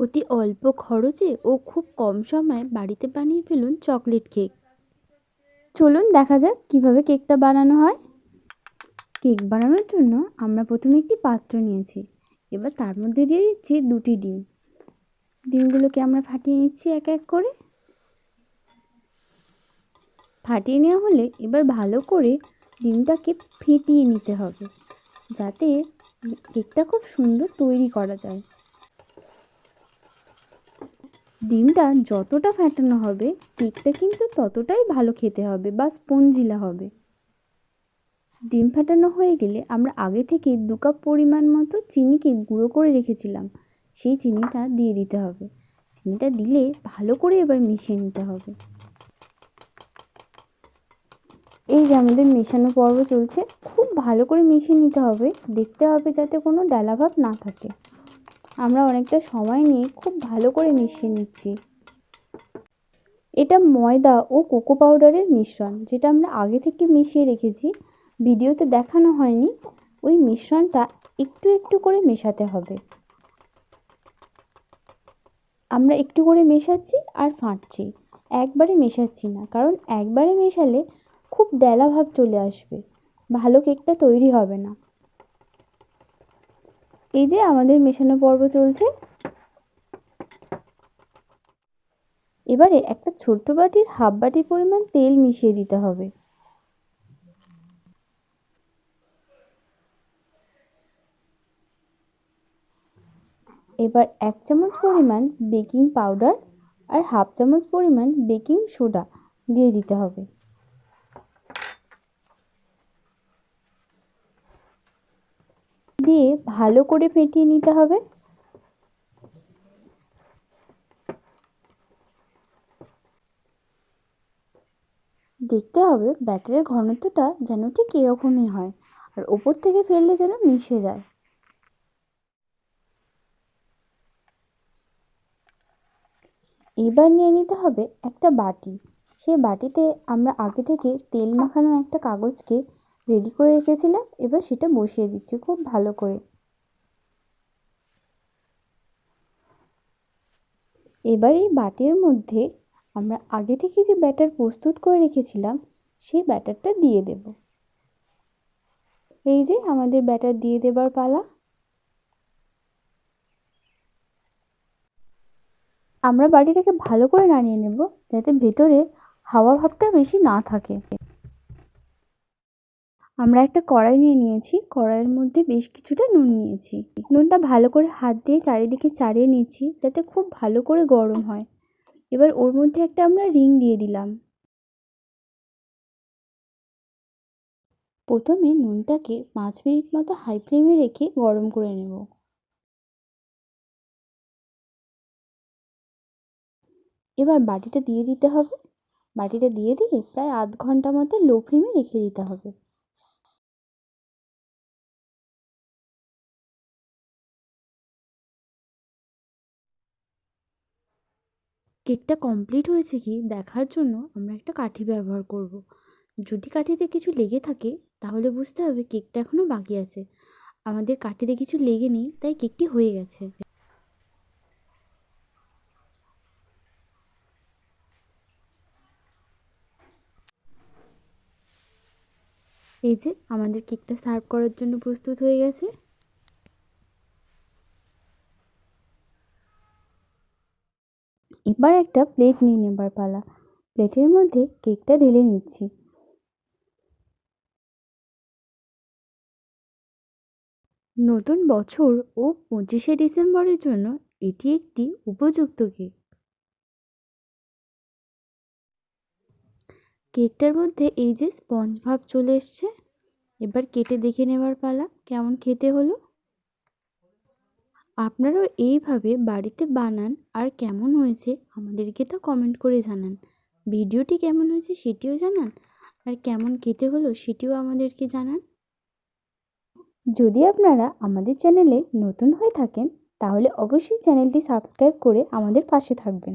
অতি অল্প খরচে ও খুব কম সময়ে বাড়িতে বানিয়ে ফেলুন চকলেট কেক। চলুন দেখা যাক কীভাবে কেকটা বানানো হয়। কেক বানানোর জন্য আমরা প্রথমে একটি পাত্র নিয়েছি। এবার তার মধ্যে দিয়ে দিচ্ছি দুটি ডিম। ডিমগুলোকে আমরা ফাটিয়ে নিচ্ছি এক এক করে। ফাটিয়ে নেওয়া হলে এবার ভালো করে ডিমটাকে ফেটিয়ে নিতে হবে, যাতে কেকটা খুব সুন্দর তৈরি করা যায়। ডিমটা যতটা ফ্যাটানো হবে, কেকটা কিন্তু ততটাই ভালো খেতে হবে বা স্পঞ্জিলা হবে। ডিম ফাটানো হয়ে গেলে আমরা আগে থেকে দু কাপ পরিমাণ মতো চিনিকে গুঁড়ো করে রেখেছিলাম। সেই চিনিটা দিয়ে দিতে হবে। চিনিটা দিলে ভালো করে এবার মিশিয়ে নিতে হবে। এই যে আমাদের মেশানো পর্ব চলছে, খুব ভালো করে মিশিয়ে নিতে হবে। দেখতে হবে যাতে কোনো ডালাভাব না থাকে। আমরা অনেকটা সময় নিয়ে খুব ভালো করে মিশিয়ে নিচ্ছি। এটা ময়দা ও কোকো পাউডারের মিশ্রণ, যেটা আমরা আগে থেকে মিশিয়ে রেখেছি। ভিডিওতে দেখানো হয়নি, ওই মিশ্রণটা একটু একটু করে মেশাতে হবে। আমরা একটু করে মেশাচ্ছি আর ফাঁটছি। একবারে মেশাচ্ছি না, কারণ একবারে মেশালে খুব ডেলা ভাব চলে আসবে। ভালো কেকটা তৈরি হবে না। এই যে আমাদের মেশানো পর্ব চলছে। এবারে একটা ছোট্ট বাটির হাফ বাটি পরিমাণ তেল মিশিয়ে দিতে হবে। এবার এক চামচ পরিমাণ বেকিং পাউডার আর হাফ চামচ পরিমাণ বেকিং সোডা দিয়ে দিতে হবে। দিয়ে ভালো করে ফেটিয়ে নিতে হবে। দেখতে হবে ব্যাটারের ঘনত্বটা যেন ঠিক এরকমই হয় আর ওপর থেকে ফেললে যেন মিশে যায়। এবার নিয়ে নিতে হবে একটা বাটি। সে বাটিতে আমরা আগে থেকে তেল মাখানো একটা কাগজকে রেডি করে রেখেছিলাম, এবার সেটা বসিয়ে দিচ্ছি খুব ভালো করে। এবার এই বাটির মধ্যে আমরা আগে থেকে যে ব্যাটার প্রস্তুত করে রেখেছিলাম, সেই ব্যাটারটা দিয়ে দেব। এই যে আমাদের ব্যাটার দিয়ে দেবার পালা। আমরা বাটিটাকে ভালো করে নাড়িয়ে নেব, যাতে ভেতরে হাওয়া ভাবটা বেশি না থাকে। আমরা একটা কড়াই নিয়ে নিয়েছি। কড়াইয়ের মধ্যে বেশ কিছুটা নুন নিয়েছি। নুনটা ভালো করে হাত দিয়ে চারিদিকে চাড়িয়ে নিয়েছি যাতে খুব ভালো করে গরম হয়। এবার ওর মধ্যে একটা আমরা রিং দিয়ে দিলাম। প্রথমে নুনটাকে পাঁচ মিনিট মতো হাই ফ্লেমে রেখে গরম করে নেব। এবার বাটিটা দিয়ে দিতে হবে। বাটিটা দিয়ে দিয়ে প্রায় আধ ঘণ্টা মতো লো ফ্লেমে রেখে দিতে হবে। কেকটা কমপ্লিট হয়েছে কি দেখার জন্য আমরা একটা কাঠি ব্যবহার করব। যদি কাঠিতে কিছু লেগে থাকে, তাহলে বুঝতে হবে কেকটা এখনও বাকি আছে। আমাদের কাঠিতে কিছু লেগে নেই, তাই কেকটি হয়ে গেছে। এই যে, আমাদের কেকটা সার্ভ করার জন্য প্রস্তুত হয়ে গেছে। এবার একটা প্লেট নিয়ে নেবার পালা। প্লেটের মধ্যে কেকটা ঢেলে নিচ্ছি। নতুন বছর ও পঁচিশে ডিসেম্বরের জন্য এটি একটি উপযুক্ত কেক কেকটার মধ্যে এই যে স্পঞ্জ ভাব চলে এসছে। এবার কেটে দেখে নেবার পালা, কেমন খেতে হলো? আপনারাও এইভাবে বাড়িতে বানান আর কেমন হয়েছে আমাদেরকে তো কমেন্ট করে জানান। ভিডিওটি কেমন হয়েছে সেটিও জানান আর কেমন খেতে হলো সেটিও আমাদেরকে জানান। যদি আপনারা আমাদের চ্যানেলে নতুন হয়ে থাকেন তাহলে অবশ্যই চ্যানেলটি সাবস্ক্রাইব করে আমাদের পাশে থাকবেন।